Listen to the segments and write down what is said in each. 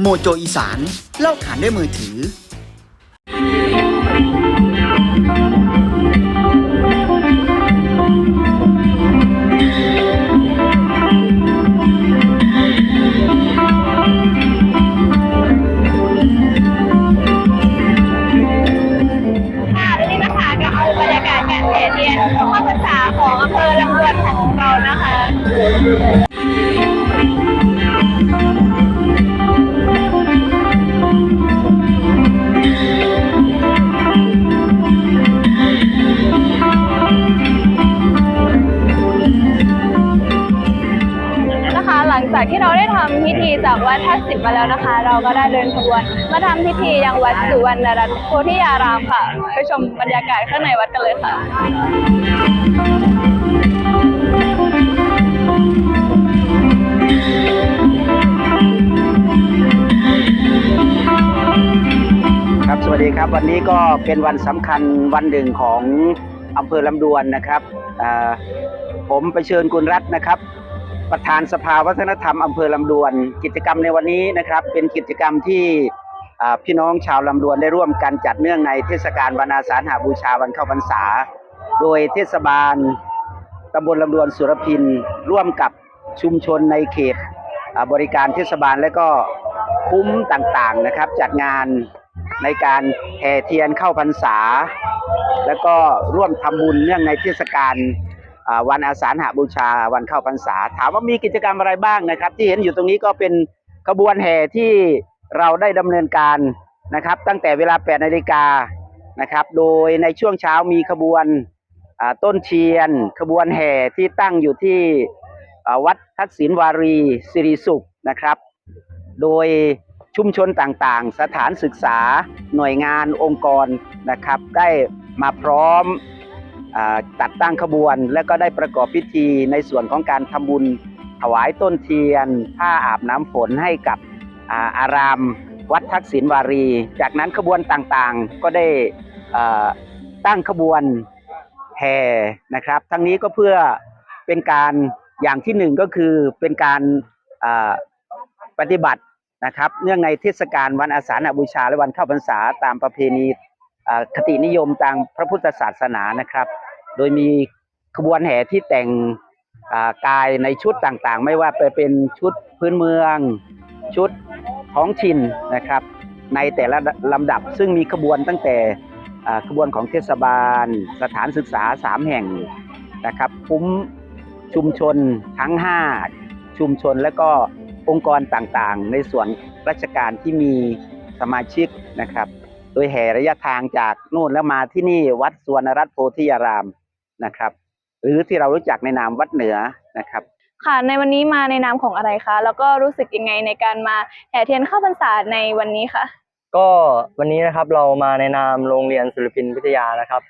โมโจอีสานเล่าขานด้วยมือถือ ค่ะและนี่นะคะก็เอาบรรยากาศการแห่เทียนเข้าพรรษาของอำเภอลำดวนของเรานะคะ จากวัดท่าสิบมาแล้วนะคะ เราก็ได้เดินขบวนมาทำพิธียังวัดสุวรรณรัตน์โพธิยารามค่ะ ไปชมบรรยากาศข้างในวัดกันเลยค่ะครับสวัสดีครับวันนี้ก็เป็นวันสำคัญวันหนึ่งของอำเภอลำดวนนะครับผมไปเชิญคุณรัตน์นะครับ ประธานสภาวัฒนธรรมอำเภอลำดวน กิจกรรมในวันนี้นะครับ เป็นกิจกรรมที่พี่น้องชาวลำดวนได้ร่วมกันจัดเนื่องในเทศกาลวันอาสาฬหบูชาวันเข้าพรรษา โดยเทศบาลตำบลลำดวนสุรพินร่วมกับชุมชนในเขตบริการเทศบาลและก็คุ้มต่างๆนะครับ จัดงานในการแห่เทียนเข้าพรรษา แล้วก็ร่วมทำบุญเนื่องในเทศกาล วันอาสาฬหบูชาวันเข้าพรรษา ถามว่ามีกิจกรรมอะไรบ้างนะครับ ที่เห็นอยู่ตรงนี้ก็เป็นขบวนแห่ที่เราได้ดำเนินการนะครับ ตั้งแต่เวลา8นาฬิกานะครับ โดยในช่วงเช้ามีขบวนต้นเทียน ขบวนแห่ที่ตั้งอยู่ที่วัดทักษิณวารีสิริสุขนะครับ โดยชุมชนต่างๆ สถานศึกษาหน่วยงานองค์กรนะครับ ได้มาพร้อม อาตัดตั้งขบวน และก็ได้ประกอบพิธีในส่วนของการทำบุญถวายต้นเทียน ผ้าอาบน้ำฝนให้กับอาอาราม วัดทักษิณวารี จากนั้นขบวนต่างๆก็ได้ตั้งขบวนแห่นะครับ ทั้งนี้ก็เพื่อเป็นการอย่างที่หนึ่งก็คือเป็นการาปฏิบัตินะครับ เนื่องในเทศกาลวันอาสาฬหบูชาและวันเข้าพรรษาตามประเพณี คตินิยมทางพระพุทธศาสนานะครับ โดยมีขบวนแห่ที่แต่งกายในชุดต่างๆ ไม่ว่าไปเป็นชุดพื้นเมือง ชุดท้องถิ่นนะครับ ในแต่ละลำดับซึ่งมีขบวนตั้งแต่ขบวนของเทศบาล สถานศึกษาสามแห่งนะครับคุ้มชุมชนทั้ง 5 ชุมชนและก็องค์กรต่างๆ ในส่วนราชการที่มีสมาชิกนะครับ โดยแห่ระยะทางจากนู่นแล้วมาที่นี่วัดสวนรัตน์โพธิยารามนะครับ หรือที่เรารู้จักในนามวัดเหนือนะครับ ค่ะ ในวันนี้มาในนามของอะไรคะ แล้วก็รู้สึกยังไงในการมาแห่เทียนเข้าพรรษาในวันนี้คะก็วันนี้นะครับเรามาในนามโรงเรียนศิลปินวิทยานะครับ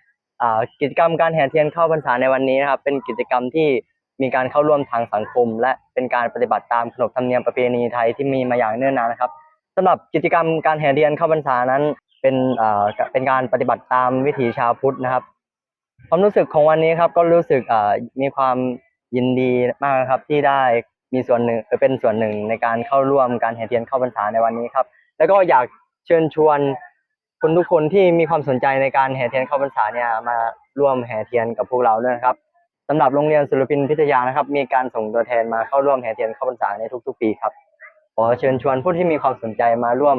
อ่ากิจกรรมการแห่เทียนเข้าพรรษาในวันนี้นะครับ เป็นกิจกรรมที่มีการเข้าร่วมทางสังคม และเป็นการปฏิบัติตามขนบธรรมเนียมประเพณีไทยที่มีมาอย่างเนิ่นนานนะครับสำหรับกิจกรรมการแห่เทียนเข้าพรรษานั้น เป็นอ่าเป็นการปฏิบัติตามวิถีชาวพุทธนะครับ ความรู้สึกของวันนี้ครับก็รู้สึกอ่ามีความยินดีมากนะครับที่ได้มีส่วนหนึ่งเออเป็นส่วนหนึ่งในการเข้าร่วมการแห่เทียนเข้าพรรษาในวันนี้ครับ แล้วก็อยากเชิญชวนคนทุกคนที่มีความสนใจในการแห่เทียนเข้าพรรษาเนี่ยมาร่วมแห่เทียนกับพวกเราด้วยครับสำหรับโรงเรียนศิลปินพิทยานะครับ มีการส่งตัวแทนมาเข้าร่วมแห่เทียนเข้าพรรษาในทุก ๆ ปีครับขอเชิญชวนผู้ที่มีความสนใจมาร่วม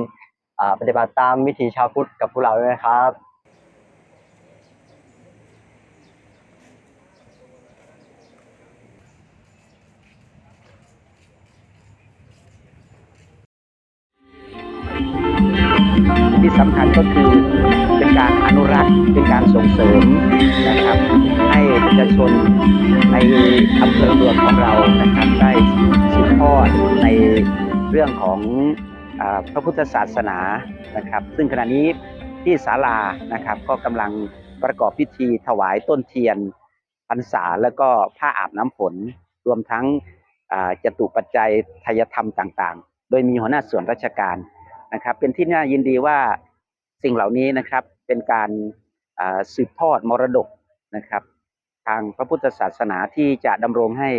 ปฏิบัติตามวิถีชาวพุทธกับพวกเราด้วยนะครับที่สำคัญก็คือเป็นการอนุรักษ์เป็นการส่งเสริมนะครับ ให้ประชาชนในอำเภอเมืองของเรานะครับ ได้สืบทอดในเรื่องของ พระพุทธศาสนานะครับ ซึ่งขณะนี้ที่ศาลานะครับ ก็กำลังประกอบพิธีถวายต้นเทียนพรรษาแล้วก็ผ้าอาบน้ำฝนรวมทั้งจตุปัจจัยทายธรรมต่างๆ โดยมีหัวหน้าส่วนราชการนะครับ เป็นที่น่ายินดีว่าสิ่งเหล่านี้นะครับเป็นการสืบทอดมรดกนะครับ ทางพระพุทธศาสนาที่จะดำรงให้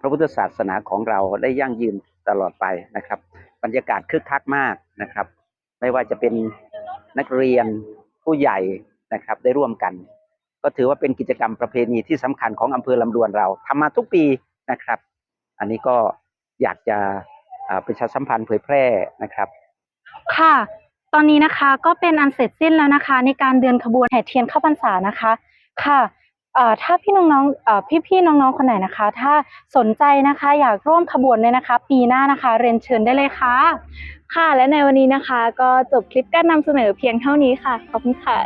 พระพุทธศาสนาของเราได้ยั่งยืนตลอดไปนะครับ รรยากาศคึกคักมากนะครับ ไม่ว่าจะเป็นนักเรียนผู้ใหญ่นะครับได้ร่วมกัน ก็ถือว่าเป็นกิจกรรมประเพณีที่สำคัญของอำเภอลำดวนเราทำมาทุกปีนะครับ อันนี้ก็อยากจะประชาสัมพันธ์เผยแพร่นะครับ ค่ะ ตอนนี้นะคะก็เป็นอันเสร็จสิ้นแล้วนะคะ ในการเดินขบวนแห่เทียนเข้าพรรษานะคะ ค่ะ ถ้าพี่น้องๆพี่ๆน้องๆคนไหนนะคะ ถ้าสนใจนะคะอยากร่วมขบวนเนี่ยนะคะ ปีหน้านะคะ เรียนเชิญได้เลยค่ะ ค่ะและในวันนี้นะคะ ก็จบคลิปการนำเสนอเพียงเท่านี้ค่ะขอบคุณค่ะ